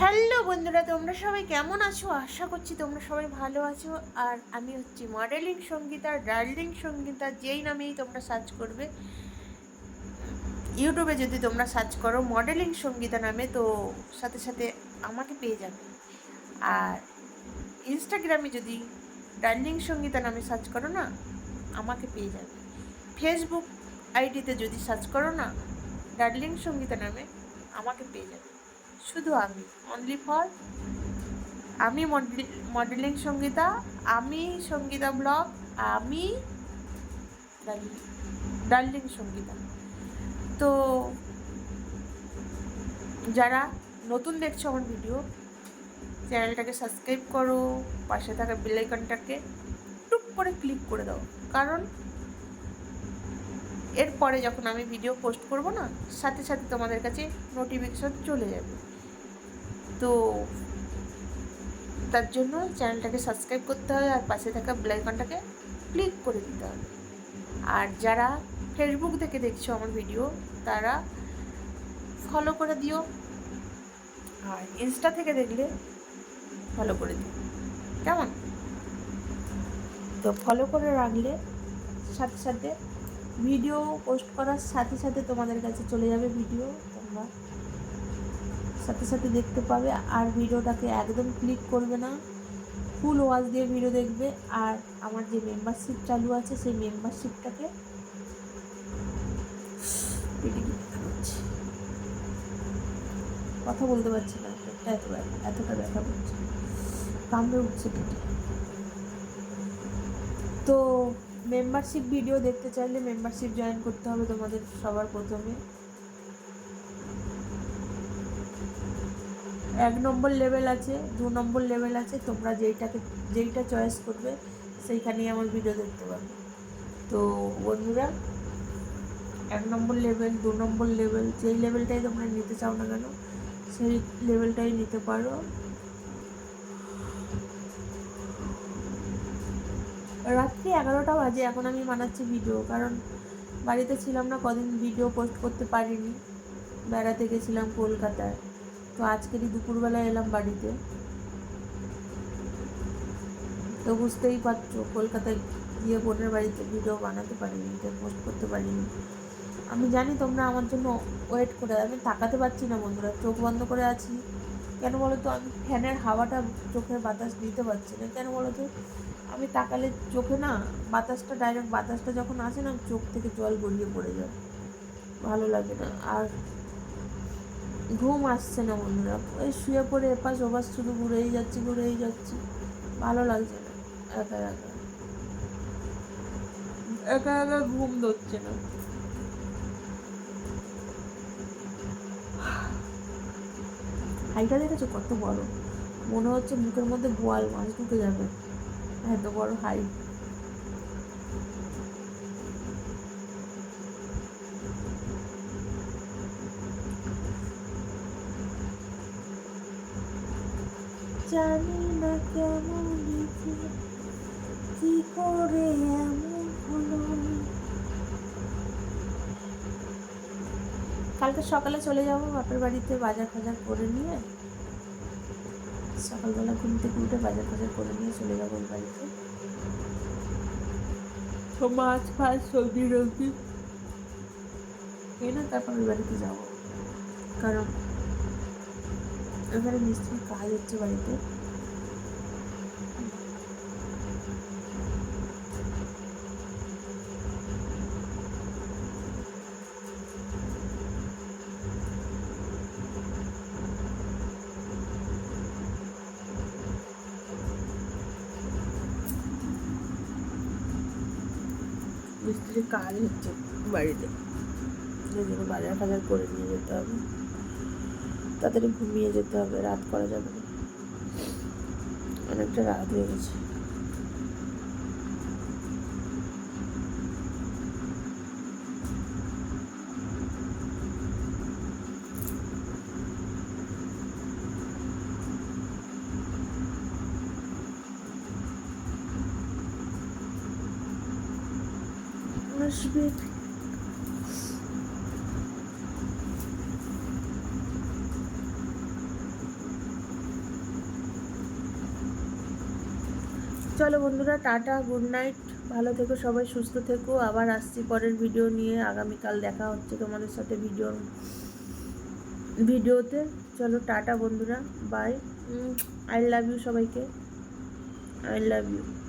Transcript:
Hello বন্ধুরা, তোমরা সবাই কেমন আছো? আশা করছি তোমরা সবাই ভালো আছো। আর আমি হচ্ছি মডেলিং সঙ্গীতা ডার্লিং সঙ্গীতা, যেই নামেই তোমরা সার্চ করবে। ইউটিউবে যদি তোমরা সার্চ করো মডেলিং সঙ্গীতা নামে, তো সাথে সাথে আমাকে পেয়ে যাবে। আর ইনস্টাগ্রামে যদি ডার্লিং সঙ্গীতা নামে সার্চ করো না, আমাকে পেয়ে যাবে। ফেসবুক আইডিতে যদি সার্চ করো না ডার্লিং সঙ্গীতা নামে, আমাকে পেয়ে যাবে। শুধু আমি অনলি ফর আমি মডেলিং সঙ্গীতা, আমি সঙ্গীতা ব্লগ আমি ডার্লিং সঙ্গীতা। তো যারা নতুন দেখছ আমার ভিডিও চ্যানেলটাকে সাবস্ক্রাইব করো, পাশে থাকা বেলাইকনটাকে টুক করে ক্লিক করে দাও। কারণ এরপরে যখন আমি ভিডিও পোস্ট করব না, সাথে সাথে তোমাদের কাছে নোটিফিকেশন চলে যাবে। তো তার জন্য চ্যানেলটাকে সাবস্ক্রাইব করতে হবে আর পাশে থাকা বেলাইকনটাকে ক্লিক করে দিতে হবে আর যারা ফেসবুক থেকে দেখছ আমার ভিডিও তারা ফলো করে দিও। আর ইনস্টা থেকে দেখলে ফলো করে দিও। কেমন? তো ফলো করে রাখলে সাথে সাথে ভিডিও পোস্ট করার সাথে সাথে তোমাদের কাছে চলে যাবে ভিডিও তোমরা সাথে সাথে দেখতে পাবে আর ভিডিওটাকে একদম ক্লিক করবে না। ফুল ওয়াচ দিয়ে ভিডিও দেখবে আর আমার যে মেম্বারশিপ চালু আছে সেই মেম্বারশিপটাকে কথা বলতে পারছি না এত এতটা ব্যথা করছে। কামড়ে উঠছে তো মেম্বারশিপ ভিডিও দেখতে চাইলে মেম্বারশিপ জয়েন করতে হবে তোমাদের সবার প্রথমে। এক নম্বর লেভেল আছে, দু নম্বর লেভেল আছে, তোমরা যেইটাকে, যেইটা চয়েস করবে, সেইখানেই আমার ভিডিও দেখতে পাবে। তো বন্ধুরা, এক নম্বর লেভেল দু নম্বর লেভেল যেই লেভেলটাই তোমরা নিতে চাও না কেন, সেই লেভেলটাই নিতে পারো। রাত্রি এগারোটা বাজে, এখন আমি বানাচ্ছি ভিডিও কারণ বাড়িতে ছিলাম না, কদিন ভিডিও পোস্ট করতে পারিনি। বেড়াতে গেছিলাম কলকাতায়। তো আজকেরই দুপুরবেলা এলাম বাড়িতে। তো বুঝতেই পারছ, কলকাতায় গিয়ে বোনের বাড়িতে ভিডিও বানাতে পারিনি পোস্ট করতে পারিনি। আমি জানি তোমরা আমার জন্য ওয়েট করে, আমি তাকাতে পারছি না বন্ধুরা, চোখ বন্ধ করে আছি। কেন বলো তো আমি ফ্যানের হাওয়াটা চোখের বাতাস দিতে পারছি না। কেন বলো তো আমি তাকালে চোখে না বাতাসটা ডাইরেক্ট বাতাসটা যখন আসে না, চোখ থেকে জল গড়িয়ে পড়ে যায়। ভালো লাগে না। আর ঘুম আসছে না বন্ধুরা। ওই শুয়ে পড়ে এপাশ ওপাশ শুধু ঘুরেই যাচ্ছি ঘুরেই যাচ্ছি। ভালো লাগছে না। একা একা। একা একা ঘুম ধরছে না। হাইটা দেখেছ? কত বড়। মনে হচ্ছে মুখের মধ্যে বোয়াল মাছ ঢুকে যাবে। এত বড় হাইট। জানি না কেমন কি করে এমন হলো? কালকে সকালে চলে যাব বাপের বাড়িতে বাজার ফাজার করে নিয়ে। সকালবেলা ঘুম থেকে উঠে বাজার ফাজার করে নিয়ে চলে যাব বাড়িতে। তো মাছ ফাছ সবজি টবজি এনে তারপর ওই বাড়িতে যাব। কারণ এখানে মিস্ত্রির কাজ হচ্ছে বাড়িতে। মিস্ত্রির কাজ হচ্ছে বাড়িতে। বাজার ফাজার করে নিয়ে যেতে হবে। তাড়াতাড়ি ঘুমিয়ে যেতে হবে রাত করা যাবে না। অনেকটা রাত হয়ে গেছে। আসবে। চলো বন্ধুরা টাটা গুড নাইট ভালো থেকো সবাই সুস্থ থেকো। আবার আসছি পরের ভিডিও নিয়ে। আগামীকাল দেখা হচ্ছে তোমাদের সাথে ভিডিও ভিডিওতে চলো টাটা বন্ধুরা। বাই আই লাভ ইউ সবাইকে। I love you